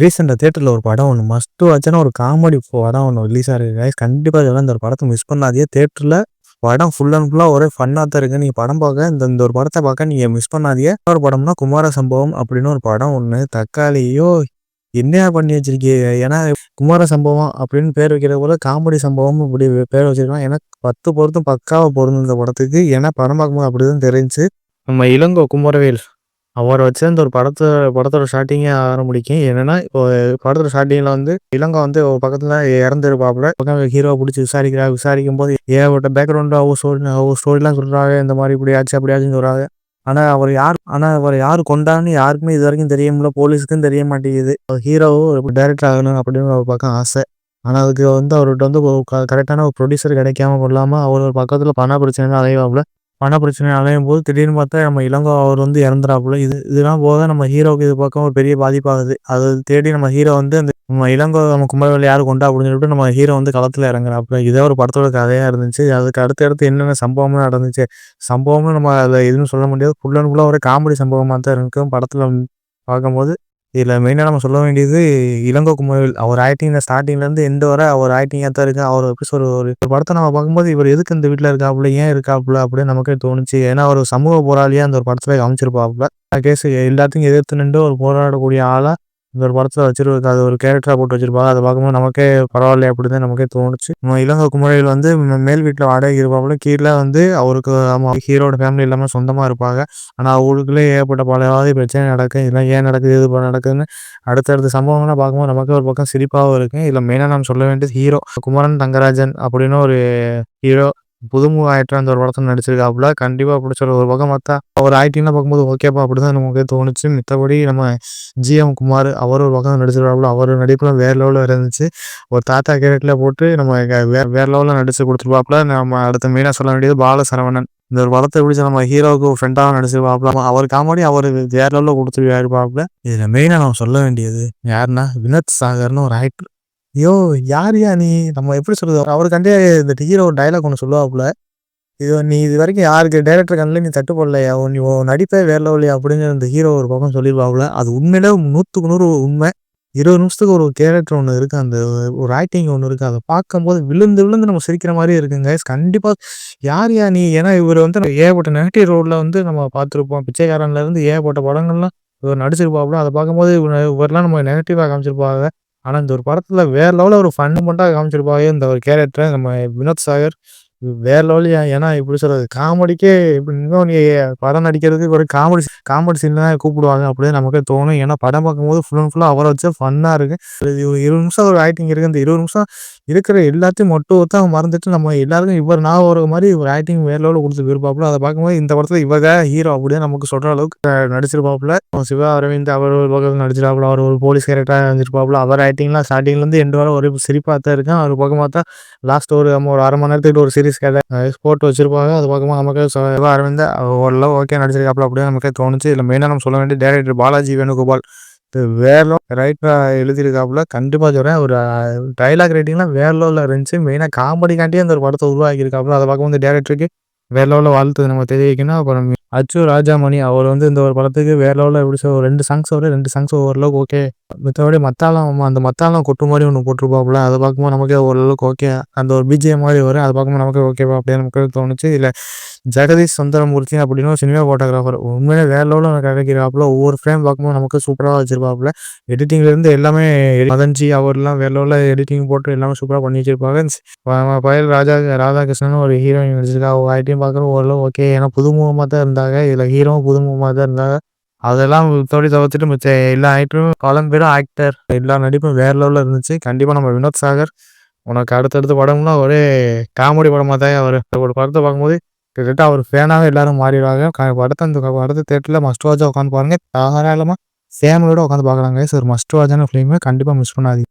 ரீசெண்டாக தேட்டரில் ஒரு படம் ஒன்று மஸ்ட்டு வச்சுன்னா ஒரு காமெடி படம் ஒன்று ரிலீஸ் ஆகிருக்கு கைஸ் கண்டிப்பாக இதெல்லாம் இந்த ஒரு படத்தை மிஸ் பண்ணாதே தேட்டரில் படம் ஃபுல் அண்ட் ஃபுல்லாக ஒரே ஃபன்னாக தான் இருக்குது நீங்கள் படம் பார்க்க இந்த இந்த ஒரு படத்தை பார்க்க நீங்கள் மிஸ் பண்ணாதே ஒரு படம்னா குமார சம்பவம் அப்படின்னு ஒரு படம் ஒன்று தக்காளியோ என்ன பண்ணி வச்சிருக்கீங்க? ஏன்னா குமார சம்பவம் அப்படின்னு பேர் வைக்கிற போல காமெடி சம்பவம் இப்படி பேர் வச்சிருக்கலாம் ஏன்னா பத்து பொருத்தும் பக்காவாக பொருந்தும் இந்த படத்துக்கு. ஏன்னா படம் பார்க்கும்போது அப்படி தான் தெரிஞ்சுச்சு. நம்ம இளங்கோ குமரவேல். அவரை வச்சு அந்த ஒரு படத்தை படத்தோட ஸ்டார்டிங்கே ஆரம்பிக்கும் என்னன்னா இப்போ படத்தோட ஸ்டார்டிங்கில் வந்து இலங்கை வந்து ஒரு பக்கத்தில் இறந்துருப்பாப்புல. பக்கம் ஹீரோ பிடிச்சி விசாரிக்கிறா விசாரிக்கும் போது ஏகப்பட்ட பேக்ரவுண்டு அவர் ஸ்டோரி அவர் ஸ்டோரிலாம் சொல்கிறாங்க இந்த மாதிரி இப்படி ஆச்சு அப்படி ஆச்சுன்னு சொல்கிறாங்க ஆனால் அவர் யார் ஆனால் அவர் யார் கொண்டான்னு யாருக்குமே இது வரைக்கும் தெரியும்ல போலீஸுக்கும் தெரிய மாட்டேங்குது. ஹீரோவும் டைரக்டர் ஆகணும் அப்படின்னு ஒரு பக்கம் ஆசை. ஆனால் அதுக்கு வந்து அவர்கிட்ட வந்து கரெக்டான ஒரு ப்ரொடியூசர் கிடைக்காம கொள்ளாமல் அவர் ஒரு பக்கத்தில் பண பிரச்சனை அலைவாப்புல. பண பிரச்சனை அலையும் போது திடீர்னு பார்த்தா நம்ம இளங்கோ அவர் வந்து இறந்துறாப்புல. இது இதெல்லாம் போக நம்ம ஹீரோவுக்கு இது பக்கம் ஒரு பெரிய பாதிப்பாகுது. அது தேடி நம்ம ஹீரோ வந்து அந்த நம்ம இளங்கோ நம்ம கும்பவேல் யார் கொண்டா அப்படின்னு சொல்லிட்டு நம்ம ஹீரோ வந்து களத்தில் இறங்குறாப்புல. இதே ஒரு படத்தோட கதையாக இருந்துச்சு. அதுக்கு அடுத்து அடுத்து என்னென்ன சம்பவம்லாம் நடந்துச்சு. சம்பவம்னு நம்ம அதில் எதுவும் சொல்ல முடியாது. ஃபுல் அண்ட் ஃபுல்லாக ஒரு காமெடி சம்பவமாக தான் இருக்கும். படத்தில் பார்க்கும்போது இதில் மெயினாக நம்ம சொல்ல வேண்டியது இளங்கோ குமரவேல் அவர் ஆக்டிங்கில் ஸ்டார்டிங்லேருந்து எந்த வரை அவர் ஆக்டிங்காக தான் இருக்கு அவர் எப்படி சொல்ற ஒரு ஒரு படத்தை நம்ம பார்க்கும்போது இவர் எதுக்கு இந்த வீட்டில் இருக்காப்புல ஏன் இருக்காப்புல அப்படின்னு நமக்கே தோணுச்சு. ஏன்னா ஒரு சமூக போராளியாக அந்த ஒரு படத்தில் காமிச்சிருப்பாப்புல. கேஸ் எல்லாத்தையும் எதிர்த்து நின்று ஒரு போராடக்கூடிய ஆளாக இந்த ஒரு படத்தில் வச்சிருக்க அது ஒரு கேரக்டராக போட்டு வச்சிருப்பாங்க. அதை பார்க்கும்போது நமக்கே பரவாயில்ல அப்படின்னு நமக்கே தோணுச்சு. நம்ம இளங்கோ குமரவேல் வந்து மேல் வீட்டில் வாடகை இருப்பாப்புல. கீழே வந்து அவருக்கு அம்மா ஹீரோட ஃபேமிலி இல்லாமல் சொந்தமாக இருப்பாங்க. ஆனால் அவங்களுக்குள்ளே ஏகப்பட்ட பலவாதி பிரச்சனை நடக்கும். இதெல்லாம் ஏன் நடக்குது இது பண்ண நடக்குதுன்னு அடுத்தடுத்த சம்பவங்கள்லாம் பார்க்கும்போது நமக்கு ஒரு பக்கம் சிரிப்பாகவும் இருக்கும் இதில் மெயினாக நாம் சொல்ல வேண்டியது ஹீரோ குமரன் தங்கராஜன் அப்படின்னு ஒரு ஹீரோ புதுமுக ஆயிட்டு அந்த ஒரு படத்தில் நடிச்சிருக்காப்புல. கண்டிப்பாக பிடிச்ச ஒரு பக்கம் பார்த்தா அவர் ஆக்டிங்லாம் பார்க்கும்போது ஓகேப்பா அப்படிதான் நமக்கு தோணுச்சு. மித்தபடி நம்ம ஜிஎம் குமார் அவர் ஒரு பக்கம் நடிச்சிருக்காப்புல. அவர் நடிப்புலாம் வேற லெவலில் இருந்துச்சு. ஒரு தாத்தா கேரக்டரில் போட்டு நம்ம வே வேற லெவலில் நடிச்சு கொடுத்துருப்பாப்புல. நம்ம அடுத்த மெயினாக சொல்ல வேண்டியது பாலசரவணன். இந்த ஒரு படத்தை பிடிச்ச நம்ம ஹீரோவுக்கு ஃப்ரெண்டாக நடிச்சிருப்பாப்புல. அவர் காமெடி அவர் வேற லெவலில் கொடுத்துருப்பாப்புல இதில் மெயினாக நம்ம சொல்ல வேண்டியது யாருன்னா வினோத் சாகர்னு ஒரு ஆக்டர் ஐயோ யாரியா நீ? நம்ம எப்படி சொல்றது? அவருக்காண்டே இந்த ஹீரோ ஒரு டைலாக் ஒன்று சொல்லுவாப்புல. இது நீ இது வரைக்கும் யாருக்கு டைரக்டர் கண்ணில் நீ தட்டு போடலையா? உன் நீ உன் நடிப்பே வேற லெவலையா அப்படின்னு அந்த ஹீரோ ஒரு பக்கம் சொல்லியிருப்பாப்புல அது உண்மையிலே நூற்றுக்கு நூறு உண்மை. இருபது நிமிஷத்துக்கு ஒரு கேரக்டர் ஒன்று இருக்கு. அந்த ஒரு ஆக்டிங் ஒன்று இருக்கு. அதை பார்க்கும்போது விழுந்து விழுந்து நம்ம சிரிக்கிற மாதிரி இருக்குங்க கண்டிப்பாக யார் யா நீ? ஏன்னா இவர் வந்து ஏகப்பட்ட நெகட்டிவ் ரோலில் வந்து நம்ம பார்த்துருப்போம். பிச்சைக்காரன்ல இருந்து ஏகப்பட்ட படங்கள்லாம் இவர் நடிச்சிருப்பாப்புல. அதை பார்க்கும்போது இவர் இவரெல்லாம் நம்ம நெகட்டிவாக காமிச்சிருப்பாங்க. ஆனால் இந்த ஒரு படத்தில் வேறு லெவலில் ஒரு ஃபன் மட்டும் காமிச்சிருப்பாங்க. இந்த ஒரு கேரக்டரை நம்ம வினோத் சாகர். வேற லெவலில் ஏன்னா இப்படி சொல்கிறது காமெடிக்கே இப்படி இன்னும் நீ படம் நடிக்கிறதுக்கு ஒரு காமெடி காமெடி சீன் தான் கூப்பிடுவாங்க அப்படின்னு நமக்கு தோணும். ஏன்னா படம் பார்க்கும்போது ஃபுல் அண்ட் ஃபுல்லாக அவரை வச்சு ஃபன்னாக இருக்குது இது ஒரு இருபது நிமிஷம் ஒரு ஆக்டிங் இருக்குது இந்த இருபது நிமிஷம் இருக்கிற எல்லாத்தையும் மட்டும் ஒருத்தன் மறந்துட்டு நம்ம எல்லாருக்கும் இவர் நான் ஒரு மாதிரி ஒரு ஆக்டிங் வேற லெவலில் கொடுத்து விருப்பாப்புல அதை பார்க்கும்போது இந்த படத்தில் இவங்க ஹீரோ அப்படியே நமக்கு சொல்ற அளவுக்கு நடிச்சிருப்பாப்புல. சிவா அரவிந்த் அவர் ஒரு பக்கம் நடிச்சிருப்பாப்புல. அவர் ஒரு போலீஸ் கேரக்டராக இருந்திருப்பாப்புல. அவர் ஆக்டிங்லாம் ஸ்டார்டிங்லேருந்து எண்டு வரை ஒரு சிரிப்பாக தான் இருக்கும். அவர் பக்கம் பார்த்தா லாஸ்ட் ஒரு நம்ம ஒரு அரை மணி நேரத்துக்கு ஒரு சீரிஸ் கதை ஸ்போர்ட் வச்சிருப்பாங்க. அது பார்க்கும்போது நமக்கு சிவா அரவிந்த் ஓரளவு ஓகே நடிச்சிருக்காப்புல அப்படியே நமக்கு தோணுச்சு. இல்லை மெயினாக நம்ம சொல்ல வேண்டிய டேரக்டர் பாலாஜி வேணுகோபால். இது ரைட்டாக ரைட்டராக எழுதியிருக்காப்புல கண்டிப்பாக சொல்கிறேன் ஒரு டைலாக் ரைட்டிங்லாம் வேற லெவலில் இருந்துச்சு. மெயினாக காமெடிக்காண்டியே அந்த ஒரு படத்தை உருவாக்கியிருக்காப்புல. அதை பார்க்கும்போது டேரக்டருக்கு வேற லெவலில் வாழ்த்து நம்ம தெரிவிக்கணும் அப்புறம் அச்சு ராஜாமணி அவர் வந்து இந்த ஒரு படத்துக்கு வேற லெவலில் எப்படி சொல்ல ஒரு ரெண்டு சாங்ஸ் வரும் ரெண்டு சாங்ஸ் ஓரளவுக்கு ஓகே மற்றபடி மத்தாளம் அந்த மத்தாளம் கொட்டு மாதிரி ஒன்று போட்டிருப்பாப்புல. அதை பார்க்கும்போது நமக்கே ஓரளவுக்கு ஓகே அந்த ஒரு பிஜிஎம் மாதிரி வரும். அதை பார்க்கும்போது நமக்கு ஓகேவா அப்படியே நமக்கு தோணுச்சு. இல்லை ஜெகதீஷ் சுந்தரமூர்த்தி அப்படின்னு ஒரு சினிமா ஃபோட்டோகிராஃபர் உண்மையிலே வேற லெவலில் கிடைக்கிறாப்புல ஒவ்வொரு ஃப்ரேம் பார்க்கும்போது நமக்கு சூப்பராக வச்சிருப்பாப்புல. எடிட்டிங்லேருந்து எல்லாமே மதன்ஜி அவர்லாம் வேற லெவலில் எடிட்டிங் போட்டு எல்லாமே சூப்பராக பண்ணி வச்சிருப்பாங்க. பயல் ராஜா ராதாகிருஷ்ணன் ஒரு ஹீரோயின் நடிச்சிருக்கா. அவங்க ஆகிட்டையும் பார்க்குறோம் ஓரளவு ஓகே ஏன்னா புதுமுகமாக தான் இருந்தாங்க. இதில் ஹீரோவும் புதுமுகமாக தான் இருந்தாங்க. அதெல்லாம் தோடி தவிர்த்துட்டு மிச்ச எல்லா ஆக்டரும் காலம் பேரும் ஆக்டர் எல்லா நடிப்பும் வேற லெவலில் இருந்துச்சு. கண்டிப்பாக நம்ம வினோத் சாகர் உனக்கு அடுத்தடுத்த படம்லாம் ஒரே காமெடி படமாக தான் அவர். ஒரு படத்தை பார்க்கும்போது கிட்டத்தட்ட அவர் ஃபேனாகவே எல்லாரும் மாறிடுவாங்க. படத்தை அந்த படத்தை தேட்டரில் மஸ்ட் வாட்சாக உட்காந்து பாருங்க. தாராளமாக ஃபேமிலியோட உட்காந்து பார்க்குறாங்க சார் மஸ்ட் வாட்சான ஃபிலிமே கண்டிப்பாக மிஸ் பண்ணாதீங்க.